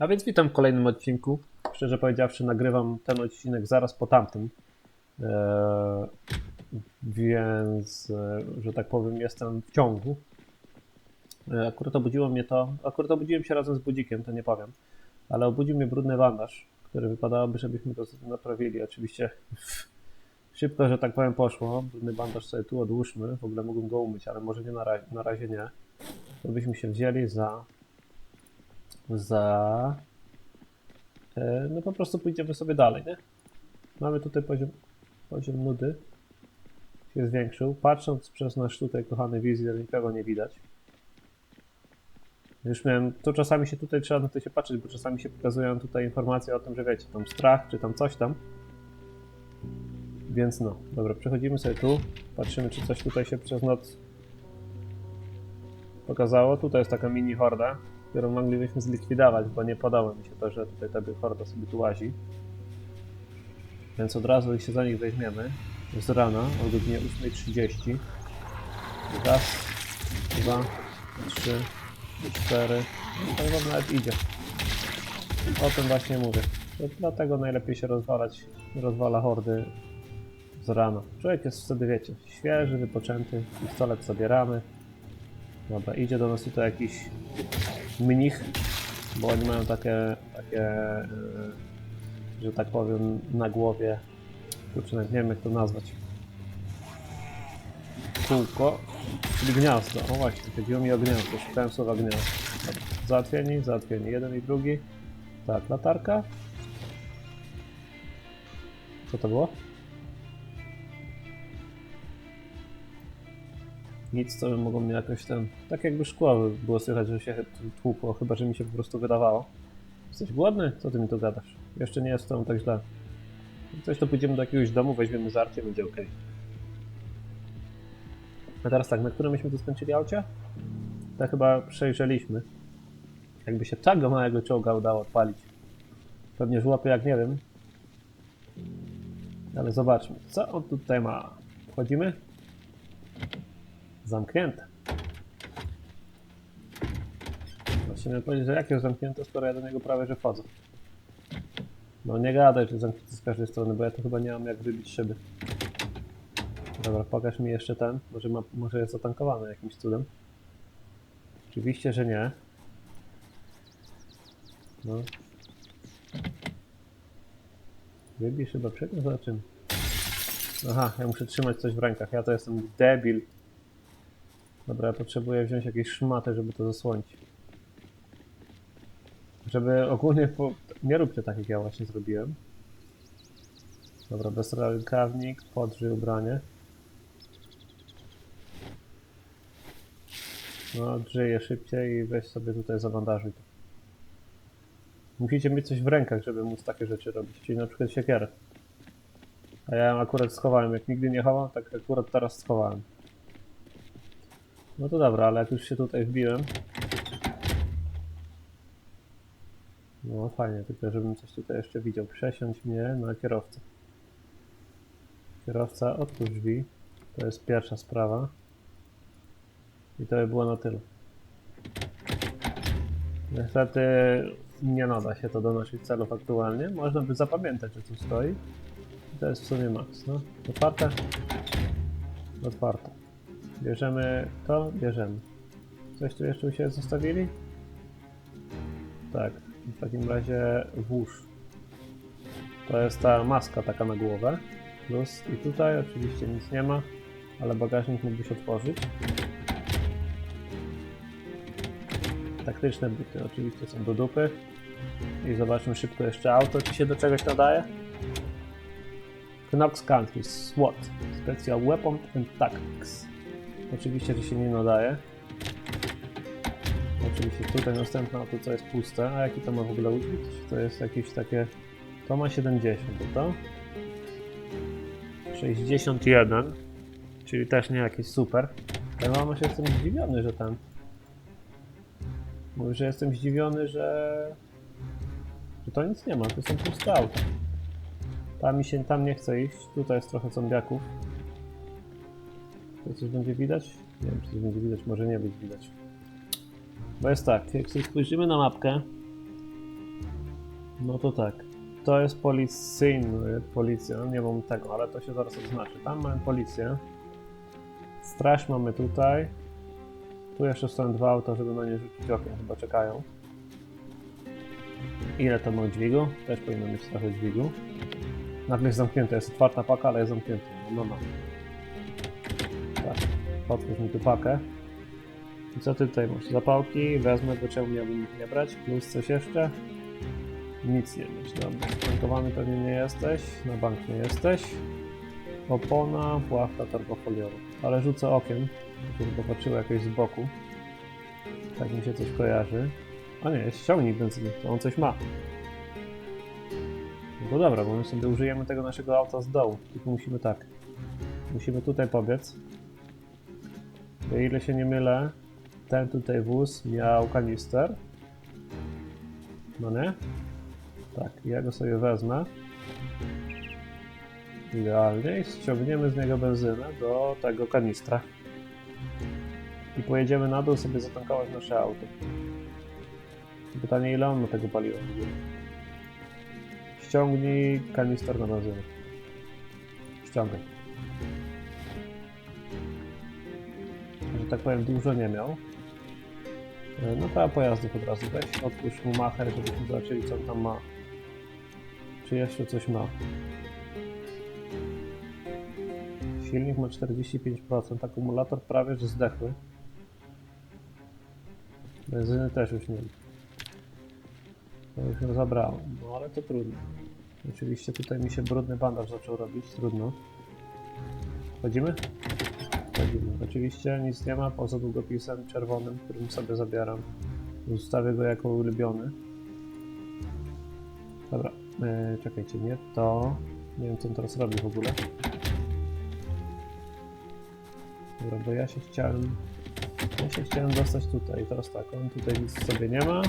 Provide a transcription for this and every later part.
A więc witam w kolejnym odcinku. Szczerze powiedziawszy, nagrywam ten odcinek zaraz po tamtym. Eee, więc, e, że tak powiem, jestem w ciągu. E, akurat obudziło mnie to. Akurat obudziłem się razem z budzikiem, to nie powiem. Ale obudził mnie brudny bandaż, który wypadałoby, żebyśmy go naprawili. Oczywiście szybko, że tak powiem, poszło. Brudny bandaż sobie tu odłóżmy. W ogóle mógłbym go umyć, ale może nie na, ra- na razie nie. To byśmy się wzięli za za. e, No po prostu pójdziemy sobie dalej, nie? Mamy tutaj poziom, poziom nudy. Się zwiększył. Patrząc przez nasz tutaj kochany wizjer, nikogo nie widać. Już miałem, to czasami się tutaj trzeba na to się patrzeć, bo czasami się pokazują tutaj informacje o tym, że wiecie, tam strach, czy tam coś tam. Więc no, dobra, przechodzimy sobie tu, patrzymy, czy coś tutaj się przez noc pokazało. Tutaj jest taka mini horda, którą moglibyśmy zlikwidować, bo nie podoba mi się to, że tutaj ta horda sobie tu łazi. Więc od razu się za nich weźmiemy z rana o godzinie 8.30. Raz, dwa, trzy, cztery. No to chyba nawet idzie. O tym właśnie mówię. Dlatego najlepiej się rozwalać, rozwala hordy z rana. Człowiek jest wtedy, wiecie, świeży, wypoczęty, pistolet zabieramy. Dobra, idzie do nas tutaj jakiś mnich, bo oni mają takie, takie e, że tak powiem, na głowie, kurczę, nie wiem jak to nazwać. Kółko, czyli gniazdo. O właśnie, chodziło mi o gniazdo, szukałem słowa gniazdo. Dobra, Załatwieni, załatwieni, jeden i drugi. Tak, latarka. Co to było? Nic, co by mogło mnie jakoś ten... Tak jakby szkło było słychać, że się tłukło, chyba że mi się po prostu wydawało. Jesteś głodny? Co ty mi tu gadasz? Jeszcze nie jest to tak źle. Coś to pójdziemy do jakiegoś domu, weźmiemy żarcie, będzie ok. A teraz tak, na którym myśmy tu skończyli aucie? To chyba przejrzeliśmy. Jakby się tego małego czołga udało odpalić. Pewnie żłapie jak nie wiem. Ale zobaczmy, co on tutaj ma. Wchodzimy? Zamknięte. Miałem powiedzieć, że jak jest zamknięte, skoro ja do niego prawie że wchodzę. No nie gadaj, że zamknięte z każdej strony, bo ja to chyba nie mam jak wybić szyby. Dobra, pokaż mi jeszcze ten. Może, ma, może jest zatankowany jakimś cudem. Oczywiście, że nie. No. Wybij szybę przed czym? Aha, ja muszę trzymać coś w rękach. Ja to jestem debil. Dobra, ja potrzebuję wziąć jakieś szmaty, żeby to zasłonić. Żeby ogólnie po... Nie róbcie tak, jak ja właśnie zrobiłem. Dobra, bezrękawnik, podrzyj ubranie. No, drzyję szybciej i weź sobie tutaj zabandażuj to. Musicie mieć coś w rękach, żeby móc takie rzeczy robić, czyli na przykład siekierę. A ja ją akurat schowałem, jak nigdy nie chowam, tak akurat teraz schowałem. No to dobra, ale jak już się tutaj wbiłem. No fajnie, tylko żebym coś tutaj jeszcze widział. Przesiądź mnie na kierowcę. Kierowca, otwórz drzwi. To jest pierwsza sprawa. I to by było na tyle. Niestety nie nada się to do naszych celów aktualnie. Można by zapamiętać, że tu stoi. I to jest w sumie max, no. Otwarte? Otwarte. Bierzemy to, bierzemy. Coś tu jeszcze u siebie zostawili? Tak, w takim razie włóż. To jest ta maska taka na głowę. Plus i tutaj oczywiście nic nie ma, ale bagażnik mógłbyś otworzyć. Taktyczne buty oczywiście są do dupy. I zobaczmy szybko jeszcze auto, czy się do czegoś nadaje. Knox Country SWAT Special Weapon and Tactics. Oczywiście, że się nie nadaje. Oczywiście tutaj następne auto, co jest puste. A jaki to ma w ogóle użyć? To jest jakieś takie... To ma 70, to? 61. Czyli też nie jakieś super. Ale mama się jestem zdziwiony, że ten... Mówię, że jestem zdziwiony, że... Że to nic nie ma, to są puste auta. Tam mi się, tam nie chce iść. Tutaj jest trochę zombiaków. To coś będzie widać? Nie wiem, czy coś będzie widać, może nie być widać. Bo jest tak, jak sobie spojrzymy na mapkę, No to tak. To jest policyjny, policja, no nie mam tego, ale to się zaraz odznaczy. Tam mamy policję. Straż mamy tutaj. Tu jeszcze są dwa auta, żeby na nie rzucić okiem, chyba czekają. Ile to ma dźwigu? Też powinno mieć trochę dźwigu. Nagle jest zamknięte, jest otwarta paka, ale jest zamknięta. No, no, no. Tak, otwórz mi tu pakę. I co ty tutaj masz? Zapałki, wezmę, bo czemu miałbym ich nie brać? Plus coś jeszcze? Nic nie mieć, dobra. Bankowany pewnie nie jesteś, na bank nie jesteś. Opona, płachta torbofoliowa. Ale rzucę okiem, żeby popatrzyło jakoś z boku. Tak mi się coś kojarzy. A nie, jest ściągnik benzyny, to on coś ma. No dobra, bo my sobie użyjemy tego naszego auta z dołu. Tylko musimy tak. Musimy tutaj pobiec. O ile się nie mylę, ten tutaj wóz miał kanister. No nie? Tak, ja go sobie wezmę. Idealnie i ściągniemy z niego benzynę do tego kanistra. I pojedziemy na dół sobie zatankować nasze auto. Pytanie ile on ma tego paliwa? Ściągnij kanister na benzynę. Ściągaj. Tak powiem dużo nie miał. E, No to pojazdów od razu weź, odpuść mu macher, żebyśmy zobaczyli co tam ma. Czy jeszcze coś ma. Silnik ma 45%, akumulator prawie że zdechły. Benzyny też już nie ma. To już ją zabrało, no ale to trudno. Oczywiście tutaj mi się brudny bandaż zaczął robić, trudno. Wchodzimy? Wchodzimy. Oczywiście nic nie ma poza długopisem czerwonym, którym sobie zabieram. Zostawię go jako ulubiony. Dobra, e, czekajcie, nie to. Nie wiem co on teraz robi w ogóle. Dobra, bo ja się chciałem. Ja się chciałem dostać tutaj. Teraz tak, on tutaj nic sobie nie ma.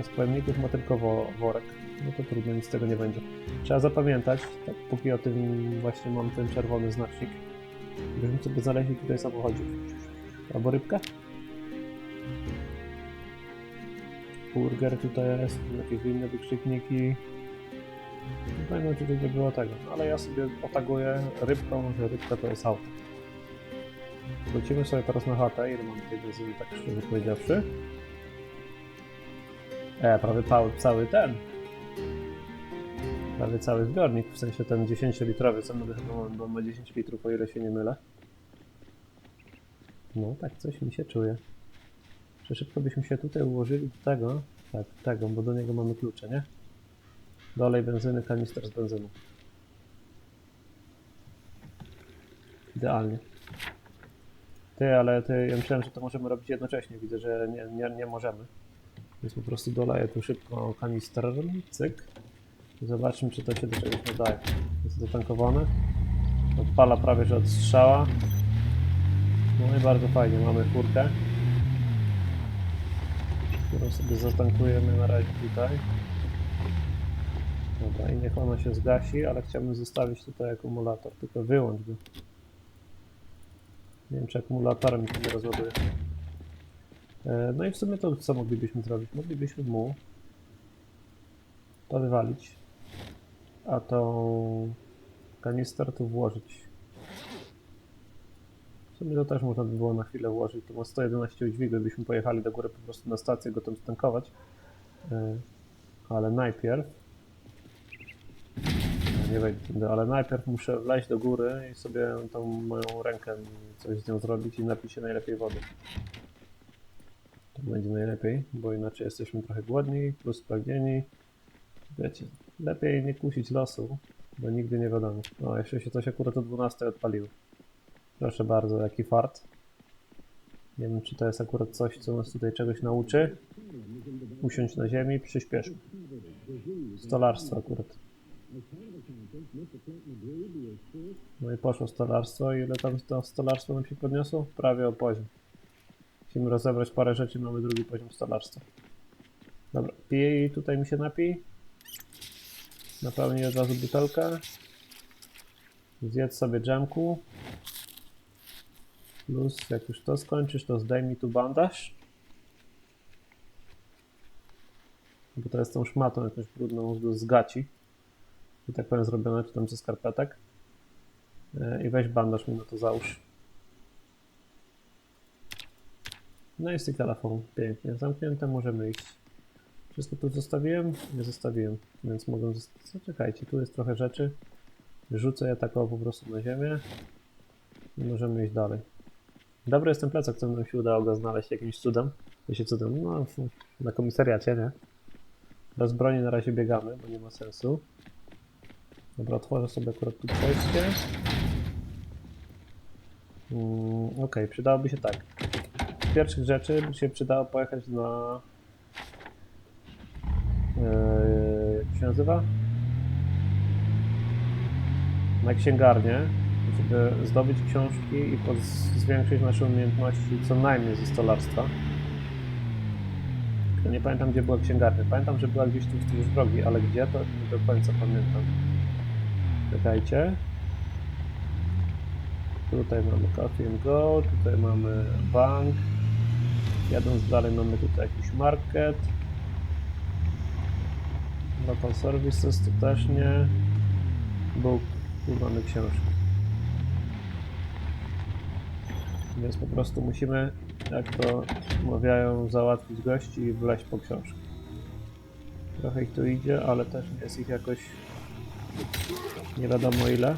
A z pojemników ma tylko wo worek. No to trudno, nic z tego nie będzie. Trzeba zapamiętać, tak, póki o tym właśnie mam ten czerwony znacznik. Żebyśmy sobie znaleźli tutaj samochodzik. Albo rybkę? Burger tutaj jest, jakieś inne wykrzykniki. Pamiętam, czy tutaj nie było tego, no, ale ja sobie otaguję rybką, że rybka to jest auto. Wrócimy sobie teraz na chatę, ile mam tej benzyny, tak szczerze powiedziawszy. E, prawie cały, cały ten. Prawie cały zbiornik, w sensie ten 10-litrowy, co my chyba mamy, bo ma 10 litrów, o ile się nie mylę. No, tak coś mi się czuje. Że szybko byśmy się tutaj ułożyli do tego, tak, tego, bo do niego mamy klucze, nie? Dolej benzyny, kanister z benzyną. Idealnie. Ty, ale ty, ja myślałem, że to możemy robić jednocześnie. Widzę, że nie, nie, nie możemy. Więc po prostu doleję tu szybko kanister, cyk. Zobaczmy, czy to się do czegoś nadaje. Jest zatankowane. Odpala prawie, że od strzała. No i bardzo fajnie, mamy furkę. Którą sobie zatankujemy na razie tutaj. Dobra, i niech ona się zgasi, ale chciałbym zostawić tutaj akumulator, tylko wyłącz go. Nie wiem, czy akumulatorem się nie rozładuje. E, No i w sumie to co moglibyśmy zrobić? Moglibyśmy mu to wywalić, a tą kanister tu włożyć. W sumie to też można by było na chwilę włożyć. To ma 111 udźwigu, byśmy pojechali do góry po prostu na stację go tam stankować. E, Ale najpierw no, nie wejdę, ale najpierw muszę wleźć do góry i sobie tą moją rękę coś z nią zrobić i napić się najlepiej wody. To będzie najlepiej, bo inaczej jesteśmy trochę głodni, plus spragnieni. Wiecie, lepiej nie kusić losu, bo nigdy nie wiadomo. O, jeszcze się coś akurat o 12 odpaliło. Proszę bardzo, jaki fart. Nie wiem, czy to jest akurat coś, co nas tutaj czegoś nauczy. Usiądź na ziemi, przyspiesz. Stolarstwo akurat. No i poszło stolarstwo. Ile tam to stolarstwo nam się podniosło? Prawie o poziom. Musimy rozebrać parę rzeczy, mamy drugi poziom stolarstwa. Dobra, pij tutaj mi się napij. Napełnij od razu butelkę. Zjedz sobie dżemku. Plus, jak już to skończysz, to zdejmij tu bandaż. bo to jest tą szmatą jakąś brudną z gaci. I tak powiem zrobione, czy tam ze skarpetek. E, I weź bandaż mi na to załóż. No i telefon. Pięknie. Zamknięte, możemy iść. Wszystko tu zostawiłem? Nie zostawiłem, więc mogę. Zaczekajcie, tu jest trochę rzeczy. Rzucę je tak o po prostu na ziemię. I możemy iść dalej. Dobry jest ten plecak, co nam się udało go znaleźć jakimś cudem. Się cudem, no na komisariacie, nie? Bez broni na razie biegamy, bo nie ma sensu. Dobra, otworzę sobie akurat tu przejście. Mm, Okej, przydałoby się tak. Z pierwszych rzeczy by się przydało pojechać na... Yy, jak się nazywa? Na księgarnię, żeby zdobyć książki i zwiększyć nasze umiejętności co najmniej ze stolarstwa. Nie pamiętam gdzie była księgarnia. Pamiętam, że była gdzieś tu wzdłuż drogi, ale gdzie to nie do końca pamiętam. Czekajcie. Tutaj mamy Coffee and Go, tutaj mamy bank. Jadąc dalej mamy tutaj jakiś market. Local Services to też nie. Book, tu mamy książki. Więc po prostu musimy, jak to mawiają, załatwić gości i wleźć po książkę. Trochę ich tu idzie, ale też jest ich jakoś nie wiadomo ile.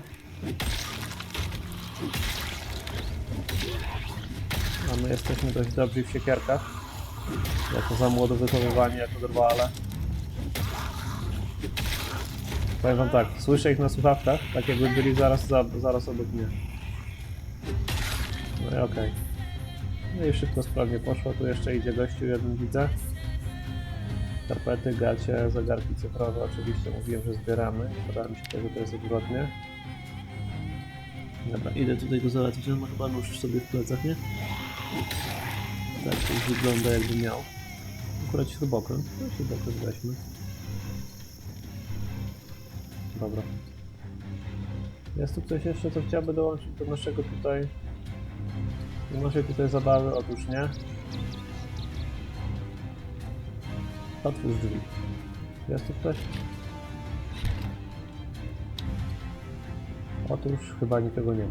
A my jesteśmy dość dobrzy w siekierkach. Jako za młodo wychowywani jako drwale. Powiem wam tak, słyszę ich na słuchawkach, tak jakby byli zaraz, za, zaraz obok mnie. No i okej. No i szybko, sprawnie poszło. Tu jeszcze idzie gościu, jeden widzę. Skarpety, gacie, zegarki cyfrowe. Oczywiście mówiłem, że zbieramy. Mi się, że to jest odwrotnie. Dobra, idę tutaj go załatwić. On ma chyba nóż sobie w plecach, nie? Tak, to już wygląda jakby miał. Akurat śrubokręt. No śrubokręt weźmy. Dobra. Jest tu coś jeszcze, co chciałby dołączyć do naszego tutaj... Do naszej tutaj zabawy? Otóż nie. Otwórz drzwi. Jest tu ktoś? Otóż chyba nikogo nie ma.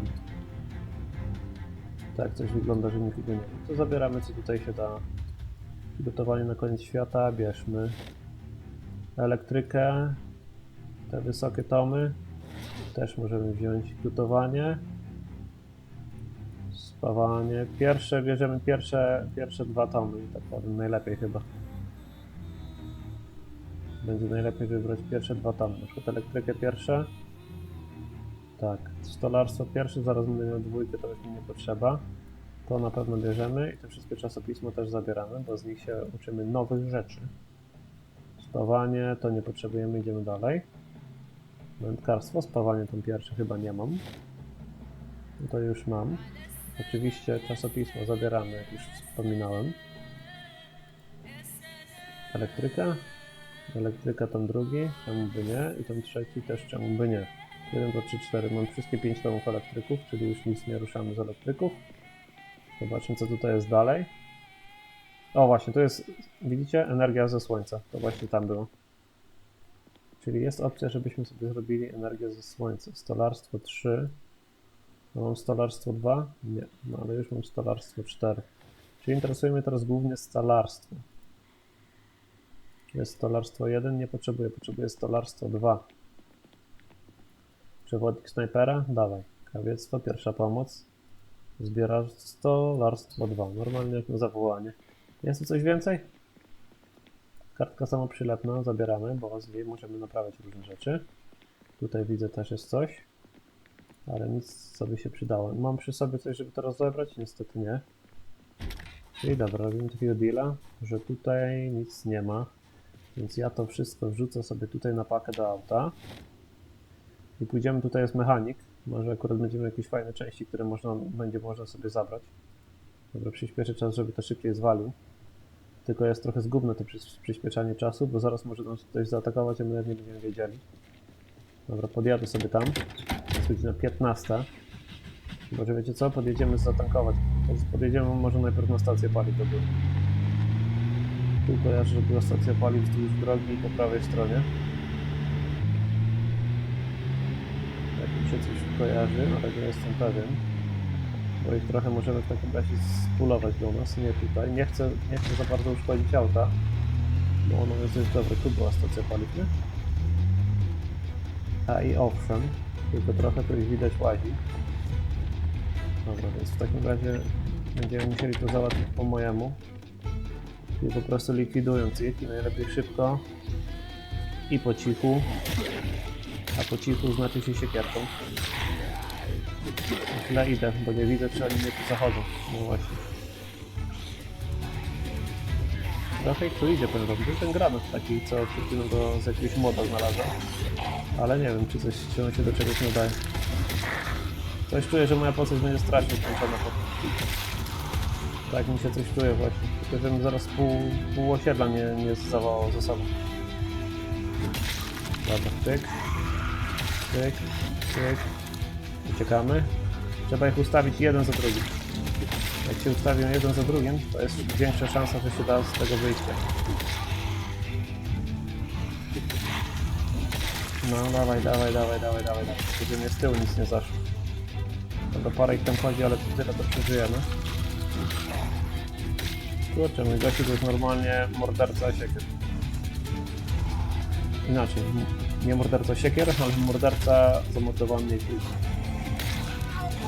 Tak, coś wygląda, że nikogo nie ma. To zabieramy co tutaj się da. Przygotowanie na koniec świata, bierzmy. Elektrykę. Te wysokie tomy. Też możemy wziąć gotowanie. Spawanie. Pierwsze, bierzemy pierwsze, pierwsze dwa tomy, tak powiem, najlepiej chyba. Będzie najlepiej wybrać pierwsze dwa tomy. Na przykład elektrykę pierwsze. Tak, stolarstwo pierwsze, zaraz będę miał dwójkę, to już mi nie potrzeba. To na pewno bierzemy i te wszystkie czasopisma też zabieramy, bo z nich się uczymy nowych rzeczy. Spawanie to nie potrzebujemy, idziemy dalej. Wędkarstwo, spawanie tą pierwsze chyba nie mam. No to już mam. Oczywiście czasopismo zabieramy, jak już wspominałem. Elektryka. Elektryka tam drugi, czemu by nie? I tam trzeci też czemu by nie? 1, 2, 3, 4. Mam wszystkie 5 tomów elektryków, czyli już nic nie ruszamy z elektryków. Zobaczmy co tutaj jest dalej. O właśnie, tu jest, widzicie, energia ze słońca. To właśnie tam było. Czyli jest opcja, żebyśmy sobie zrobili energię ze słońca. Stolarstwo 3. No mam stolarstwo 2? Nie, no ale już mam stolarstwo 4. Czyli interesuje mnie teraz głównie stolarstwo. Jest stolarstwo 1, nie potrzebuję, potrzebuję stolarstwo 2. Przewodnik snajpera? Dawaj. Krawiectwo, pierwsza pomoc. Zbierasz stolarstwo 2. Normalnie jak na zawołanie. Jest tu coś więcej? Kartka samoprzylepna, zabieramy, bo z niej możemy naprawiać różne rzeczy. Tutaj widzę też jest coś, ale nic co by się przydało. Mam przy sobie coś, żeby to rozebrać? Niestety nie. Czyli dobra, robimy takiego deala, że tutaj nic nie ma, więc ja to wszystko wrzucę sobie tutaj na pakę do auta. I pójdziemy, tutaj jest mechanik. Może akurat będziemy jakieś fajne części, które można, będzie można sobie zabrać. Dobra, przyspieszę czas, żeby to szybciej zwalił. Tylko jest trochę zgubne to przy- przyspieszanie czasu, bo zaraz może nas ktoś zaatakować, a my nie będziemy wiedzieli. Dobra, podjadę sobie tam. Jest godzina 15. Może wiecie co? Podjedziemy zatankować. Podjedziemy może najpierw na stację paliw do góry. Tu kojarzę, że była stacja paliw wzdłuż drogi po prawej stronie. Tak mi się coś kojarzy, ale nie jestem pewien. Bo ich trochę możemy w takim razie spulować do nas, nie tutaj. Nie chcę, nie chcę za bardzo uszkodzić auta, bo ono jest dość dobre. Tu była stacja paliw, nie? A i owszem, tylko trochę tu ich widać łazi. Dobra, więc w takim razie będziemy musieli to załatwić po mojemu. Czyli po prostu likwidując ich i najlepiej szybko i po cichu. A po cichu znaczy się siekierką. Źle idę, bo nie widzę czy oni mnie tu zachodzą. No właśnie. Trochę ich tu idzie. To jest ten granat taki, co przed chwilą go z jakiegoś moda znalazłem. Ale nie wiem, czy coś czy on się do czegoś nadaje. Coś czuję, że moja postać będzie strasznie skończona po Tak mi się coś czuje właśnie. Tylko żebym zaraz pół, pół osiedla nie, nie zawołał ze sobą. Dobra, tyk. Tyk, tyk. Uciekamy. Trzeba ich ustawić jeden za drugim. Jak się ustawią jeden za drugim, to jest większa szansa, że się da z tego wyjścia. No dawaj, dawaj, dawaj, dawaj, dawaj, dawaj. Żeby mnie z tyłu nic nie zaszło. No do parę ich tam chodzi, ale tyle to przeżyjemy. Kurczę, mój gościu to jest normalnie morderca siekier. Inaczej, nie morderca siekier, ale morderca zamordowany kul.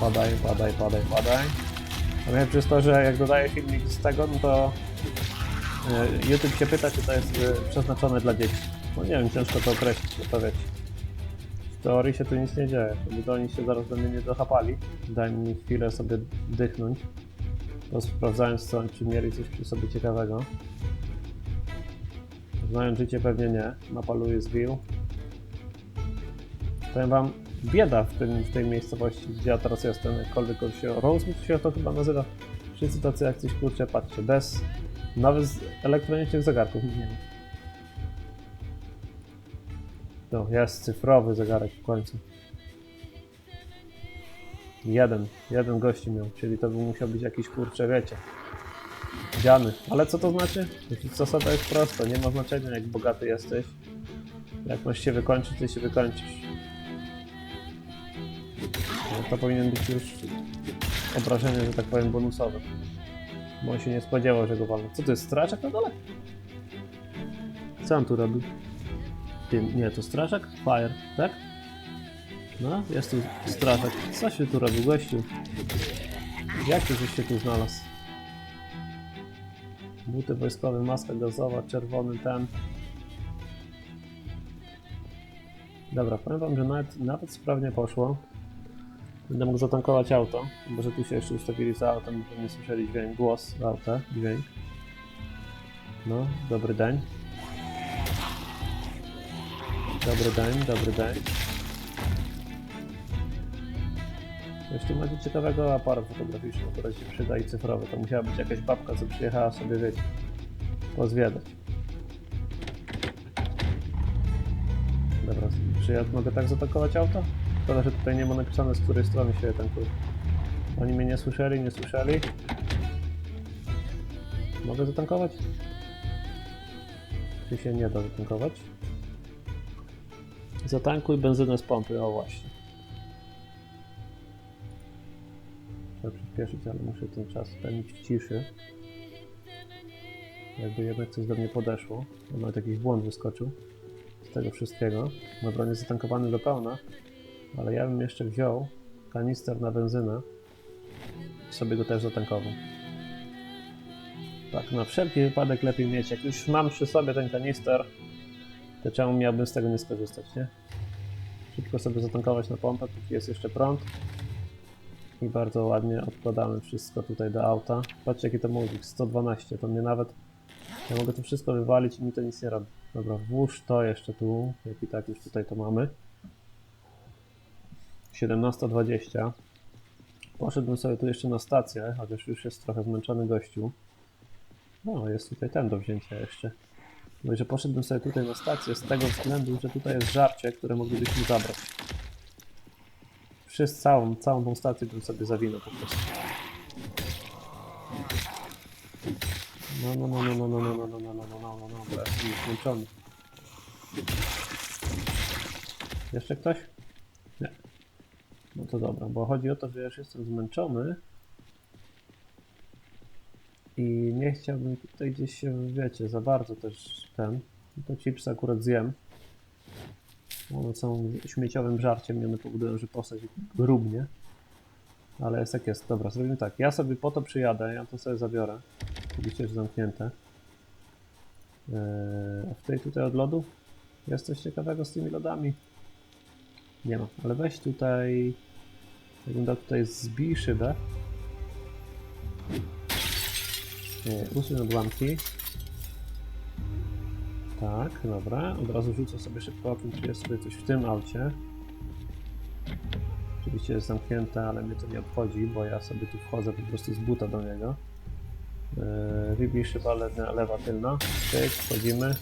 Padaj, padaj, padaj, padaj. A miałem przez to, że jak dodaję filmik z tego, no to e, YouTube się pyta, czy to jest e, przeznaczone dla dzieci. No nie wiem, ciężko to określić, wiecie. W teorii się tu nic nie dzieje, bo oni się zaraz do mnie nie dochapali. Daj mi chwilę sobie dychnąć. To sprawdzając co, czy mieli coś przy sobie ciekawego. Znając życie pewnie nie. Napaluję z Will. Powiem wam, bieda w, tym, w tej miejscowości, gdzie ja teraz jestem, jakkolwiek on się... Rosewood się to chyba nazywa. Wszyscy tacy jak coś kurczę, patrzcie, bez... Nawet elektronicznych zegarków nie ma. No, jest cyfrowy zegarek w końcu. Jeden, jeden gości miał, czyli to by musiał być jakiś kurczę, wiecie. Dziany. Ale co to znaczy? Zasada jest prosta, nie ma znaczenia jak bogaty jesteś. Jak masz się wykończyć, to się wykończysz. To powinien być już obrażenie, że tak powiem, bonusowe. Bo on się nie spodziewał, że go walną. Co to jest, strażak na dole? Co on tu robi? Nie, to strażak? Fire, tak? No, jest tu strażak. Co się tu robi, gościu? Jak ty żeś się tu znalazł? Buty wojskowe, maska gazowa, czerwony ten. Dobra, powiem wam, że nawet, nawet sprawnie poszło. Będę mógł zatankować auto, bo że tu się jeszcze ustawili za autem, bo nie słyszeli dźwięk, głos auta, dźwięk. No, dobry dzień. Dobry dzień, dobry dzień. Coś tu macie ciekawego aparat fotograficzny, który się przyda i cyfrowy. To musiała być jakaś babka, co przyjechała sobie, wiecie, pozwiedzać. Dobra, czy ja mogę tak zaatakować auto? Szkoda, że tutaj nie ma napisane, z której strony się tankuje. Oni mnie nie słyszeli, nie słyszeli. Mogę zatankować? Czy się nie da zatankować? Zatankuj benzynę z pompy, o właśnie. Trzeba przyspieszyć, ale muszę ten czas spędzić w ciszy. Jakby jednak coś do mnie podeszło. Nawet jakiś błąd wyskoczył tego wszystkiego. Dobra, nie zatankowany do pełna, ale ja bym jeszcze wziął kanister na benzynę i sobie go też zatankował. Tak, na wszelki wypadek lepiej mieć. Jak już mam przy sobie ten kanister, to czemu miałbym z tego nie skorzystać, nie? Szybko sobie zatankować na pompę, póki jest jeszcze prąd. I bardzo ładnie odkładamy wszystko tutaj do auta. Patrzcie jaki to mózg, 112, to mnie nawet... Ja mogę to wszystko wywalić i mi to nic nie robi. Dobra, włóż to jeszcze tu, jak i tak już tutaj to mamy. 17.20. Poszedłbym sobie tu jeszcze na stację, chociaż już jest trochę zmęczony gościu. No, jest tutaj ten do wzięcia jeszcze. Mówię, że poszedłbym sobie tutaj na stację z tego względu, że tutaj jest żarcie, które moglibyśmy zabrać. Przez całą, całą tą stację bym sobie zawinął po prostu. No, no, no, no, no, no, no, no, no, no, no, no, no, no, już zmęczony. Jeszcze ktoś? Nie. No to dobra, bo chodzi o to, że ja już jestem zmęczony i nie chciałbym tutaj gdzieś się, wiecie, za bardzo też ten, to chips akurat zjem. One są śmieciowym żarciem i one powodują, że postać grubnie. Ale jest jak jest. Dobra, zrobimy tak. Ja sobie po to przyjadę, ja to sobie zabiorę. Oczywiście już zamknięte. Eee, a w tej tutaj od lodu? Jest coś ciekawego z tymi lodami? Nie ma, ale weź tutaj... Jakbym dał tutaj zbij szybę. Eee, usuń odłamki. Tak, dobra. Od razu rzucę sobie szybko okiem, czy jest sobie coś w tym aucie. Oczywiście jest zamknięte, ale mnie to nie obchodzi, bo ja sobie tu wchodzę po prostu z buta do niego. Yy, Wybij szyba le- lewa tylna. Tyk, wchodzimy.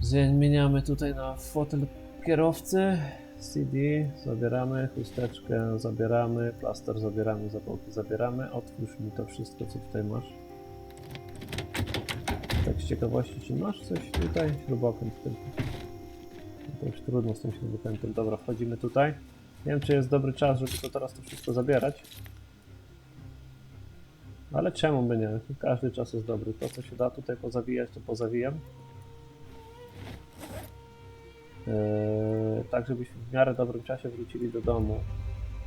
Zmieniamy tutaj na fotel kierowcy. CD zabieramy, chusteczkę zabieramy, plaster zabieramy, zapałki zabieramy. Otwórz mi to wszystko, co tutaj masz. Tak z ciekawości, czy masz coś tutaj? Śrubokręt tylko. To już trudno z tym śrubokrętem. Dobra, wchodzimy tutaj. Nie wiem, czy jest dobry czas, żeby to teraz to wszystko zabierać. Ale czemu by nie? Każdy czas jest dobry. To, co się da tutaj pozawijać, to pozawijam. Eee, tak, żebyśmy w miarę dobrym czasie wrócili do domu.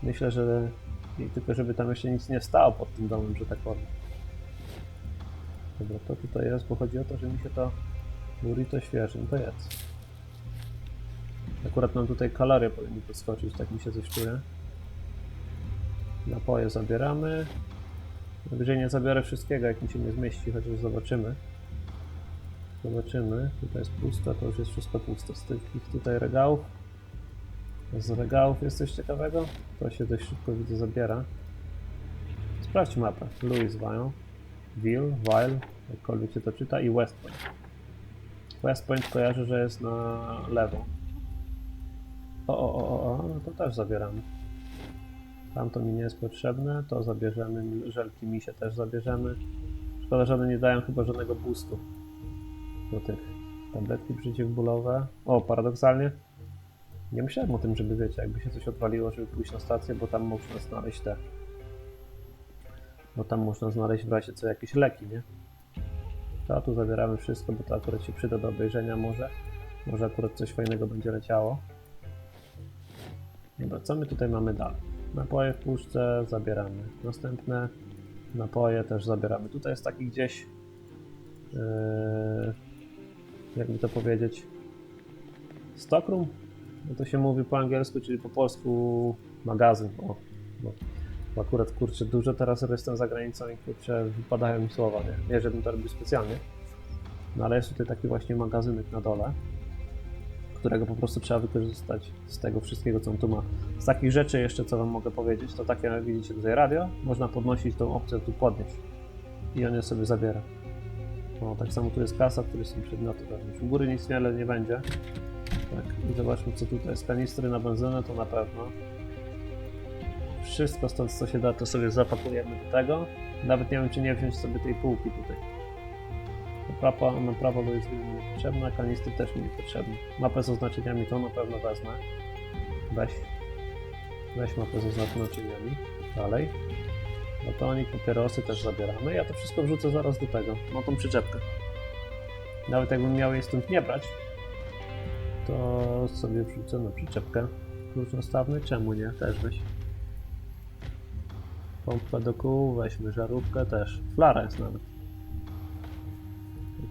Myślę, że i tylko żeby tam jeszcze nic nie stało pod tym domem, że tak powiem. Dobra, to tutaj jest, bo chodzi o to, że mi się to burrito świeży. No to jest. Akurat nam tutaj kalorie powinny podskoczyć, tak mi się coś czuje. Napoje zabieramy. Najwyżej nie zabiorę wszystkiego, jak mi się nie zmieści, chociaż zobaczymy. Zobaczymy. Tutaj jest pusto, to już jest wszystko puste. Z tych tutaj regałów. Z regałów jest coś ciekawego? To się dość szybko widzę zabiera. Sprawdź mapę. Louis Vile, Ville, Vile, jakkolwiek się to czyta i West Point. West Point kojarzę, że jest na lewo. O, o, o, o, no to też zabieramy. Tamto mi nie jest potrzebne, to zabierzemy, żelki mi się też zabierzemy. Szkoda, że one nie dają chyba żadnego boostu do tych tabletki przeciwbólowe. O, paradoksalnie nie myślałem o tym, żeby wiecie, jakby się coś odwaliło, żeby pójść na stację, bo tam można znaleźć te bo tam można znaleźć w razie co jakieś leki, nie? To tu zabieramy wszystko, bo to akurat się przyda do obejrzenia może. Może akurat coś fajnego będzie leciało. Dobra, co my tutaj mamy dalej? Napoje w puszce zabieramy. Następne napoje też zabieramy. Tutaj jest taki gdzieś, yy, jakby to powiedzieć, stockroom? No to się mówi po angielsku, czyli po polsku magazyn. O. Bo akurat kurczę, dużo teraz jestem za granicą i kurczę, wypadają mi słowa, nie? Nie, żebym to robił specjalnie. No ale jest tutaj taki właśnie magazynek na dole, którego po prostu trzeba wykorzystać z tego wszystkiego, co on tu ma. Z takich rzeczy jeszcze, co wam mogę powiedzieć, to takie, jak widzicie tutaj radio, można podnosić tą opcję tu podnieść i on je sobie zabiera. No, tak samo tu jest kasa, w której są przedmioty wewnątrz. U góry nic wiele nie będzie. Tak, i zobaczmy co tutaj jest. Kanistry na benzynę to na pewno. Wszystko stąd co się da to sobie zapakujemy do tego. Nawet nie wiem czy nie wziąć sobie tej półki tutaj. Prawo, na prawo jest mi niepotrzebna, kanistry też mi niepotrzebne. Mapę z oznaczeniami to na pewno wezmę. Weź. Weź mapę z oznaczeniami. Dalej. Batonik, papierosy też zabieramy. Ja to wszystko wrzucę zaraz do tego, na tą przyczepkę. Nawet jakbym miał jej stąd nie brać, to sobie wrzucę na przyczepkę. Klucz nastawny, czemu nie? Też weź. Pompkę do kół, weźmy żarówkę też. Flara jest nawet.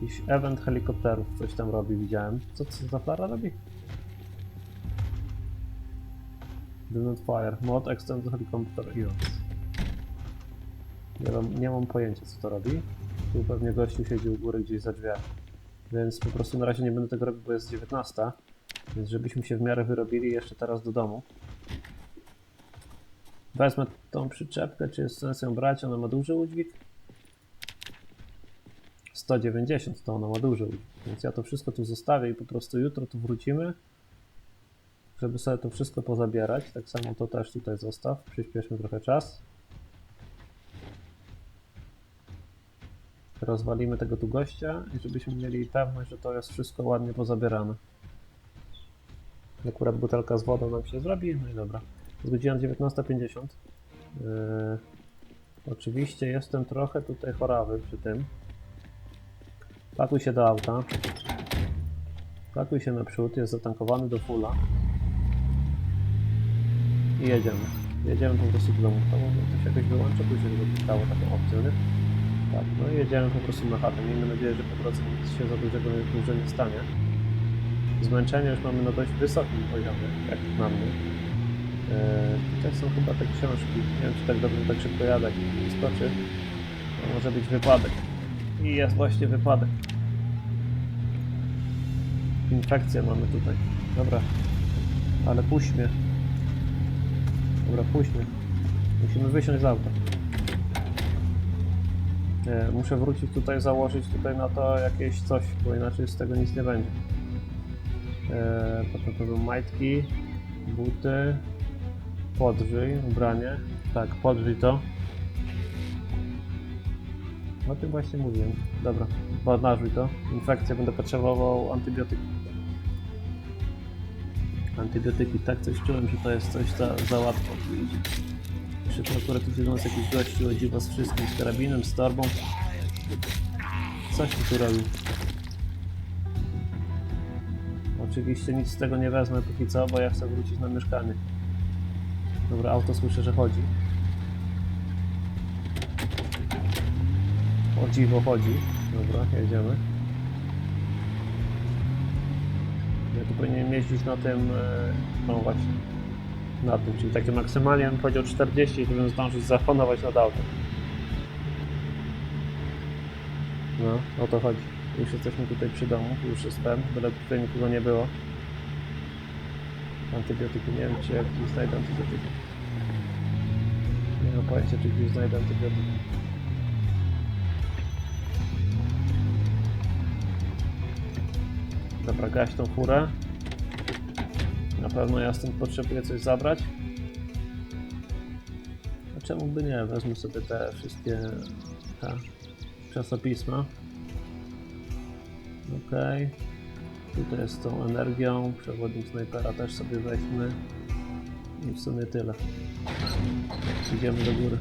Jakiś event helikopterów coś tam robi, widziałem. Co, co za flara robi? Do not fire. Mod extend helicopter events. Nie mam, nie mam pojęcia co to robi. Tu pewnie gościu siedzi u góry gdzieś za drzwiami. Więc po prostu na razie nie będę tego robił, bo jest 19. Więc żebyśmy się w miarę wyrobili jeszcze teraz do domu. Wezmę tą przyczepkę, czy jest sens ją brać? Ona ma duży udźwig? 190 to ona ma udźwig. Więc ja to wszystko tu zostawię i po prostu jutro tu wrócimy. Żeby sobie to wszystko pozabierać. Tak samo to też tutaj zostaw. Przyspieszmy trochę czas. rozwalimy tego tu gościa i żebyśmy mieli pewność, że to jest wszystko ładnie pozabierane. Akurat butelka z wodą nam się zrobi, no i dobra. Jest godzina 19.50. Yy, oczywiście jestem trochę tutaj chorawy przy tym. Pakuj się do auta. Pakuj się naprzód, jest zatankowany do fulla. I jedziemy. Jedziemy po prostu do domu. To może się jakoś wyłącza, później żeby dało taką opcję, nie? Tak, no i jedziemy po prostu na chatę. Miejmy nadzieję, że po drodze nic się za dużego dużo nie stanie. Zmęczenie już mamy na dość wysokim poziomie, jak na mnie. Eee, tutaj są chyba te książki. Nie wiem, czy tak dobrze tak szybko jadę, jak skoczy. To może być wypadek. I jest właśnie wypadek. Infekcję mamy tutaj. Dobra. Ale puść mnie. Dobra, puść mnie. Musimy wysiąść z auta. Nie, muszę wrócić tutaj, założyć tutaj na to jakieś coś, bo inaczej z tego nic nie będzie. Eee, potem to będą majtki, buty, podrzyj, ubranie. Tak, podrzyj to. O tym właśnie mówiłem. Dobra, badnażuj to. Infekcja, będę potrzebował antybiotyków. Antybiotyki, tak coś czułem, że to jest coś za, za łatwo tu. Przykro akurat do nas jakiś gościu, o dziwo z wszystkim, z karabinem, z torbą. Coś ty tu robił. Oczywiście nic z tego nie wezmę póki co, bo ja chcę wrócić na mieszkanie. Dobra, auto słyszę, że chodzi. O dziwo chodzi. Dobra, jedziemy. Ja tu powinienem jeździć na tym, e, no właśnie, na tym, czyli takie maksymalnie bym powiedział 40, żebym zdążyć zachonować nad autem. No, o to chodzi. Już jesteśmy tutaj przy domu, już jest ten, byle tutaj nikogo nie było. Antybiotyki, nie wiem czy jak gdzieś znajdę antybiotyki. Nie mam pojęcia czy gdzieś znajdę antybiotyki. Dobra, gaś tą furę. Na pewno ja stąd potrzebuję coś zabrać. A czemu by nie? Wezmę sobie te wszystkie te czasopisma. Okej. Tutaj jest z tą energią. Przewodnik snajpera też sobie weźmy. I w sumie tyle. Idziemy do góry.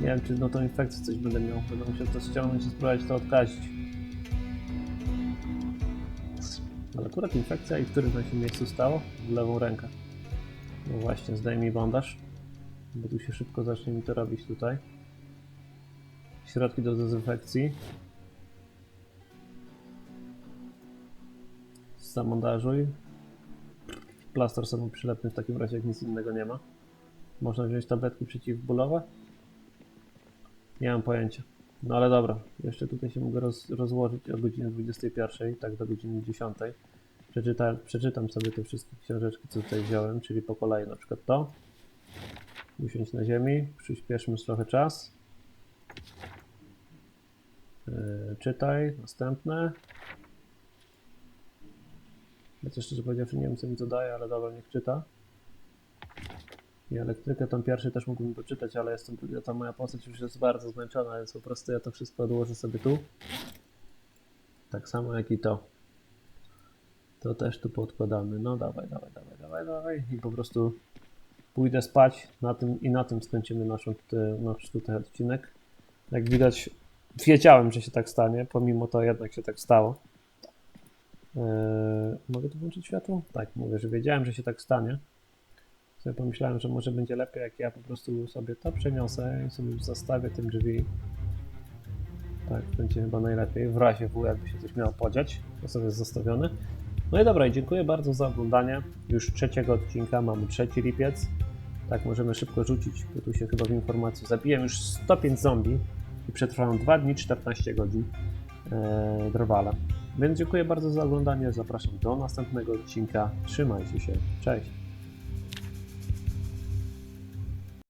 Nie wiem, czy no tą infekcję coś będę miał. Będę musiał to ściągnąć i spróbować to odkazić. Ale akurat infekcja i w którym tam się miejscu stało? W lewą rękę. No właśnie, zdejmij bandaż. Bo tu się szybko zacznie mi to robić tutaj. Środki do dezynfekcji. Zamontażuj. Plaster samoprzylepny w takim razie, jak nic innego nie ma. Można wziąć tabletki przeciwbólowe? Nie mam pojęcia. No ale dobra, jeszcze tutaj się mogę roz, rozłożyć o godzinie 21, tak do godziny 10. Przeczyta, przeczytam sobie te wszystkie książeczki, co tutaj wziąłem, czyli po kolei na przykład to. Usiąść na ziemi, przyspieszmy trochę czas. Yy, czytaj, następne. Chociaż szczerze powiedziawszy nie wiem co mi to daje, ale dobra, niech czyta. I elektrykę tam pierwszy też mógłbym poczytać, ale jestem, ta moja postać już jest bardzo zmęczona, więc po prostu ja to wszystko odłożę sobie tu. Tak samo jak i to. To też tu podkładamy. No dawaj, dawaj, dawaj, dawaj, dawaj. I po prostu pójdę spać na tym i na tym skończymy naszą tutaj, nasz tutaj odcinek. Jak widać, wiedziałem, że się tak stanie, pomimo to jednak się tak stało. Eee, mogę tu włączyć światło? Tak, mówię, że wiedziałem, że się tak stanie. Sobie pomyślałem, że może będzie lepiej, jak ja po prostu sobie to przeniosę i sobie zastawię tym drzwi. Tak, będzie chyba najlepiej. W razie W, jakby się coś miało podziać, to sobie jest zostawiony. No i dobra, dziękuję bardzo za oglądanie. Już trzeciego odcinka, mamy trzeci lipiec. Tak, możemy szybko rzucić, bo tu się chyba w informacji zabiłem już 105 zombie i przetrwałem 2 dni 14 godzin e, drwala. Więc dziękuję bardzo za oglądanie, zapraszam do następnego odcinka. Trzymajcie się, cześć!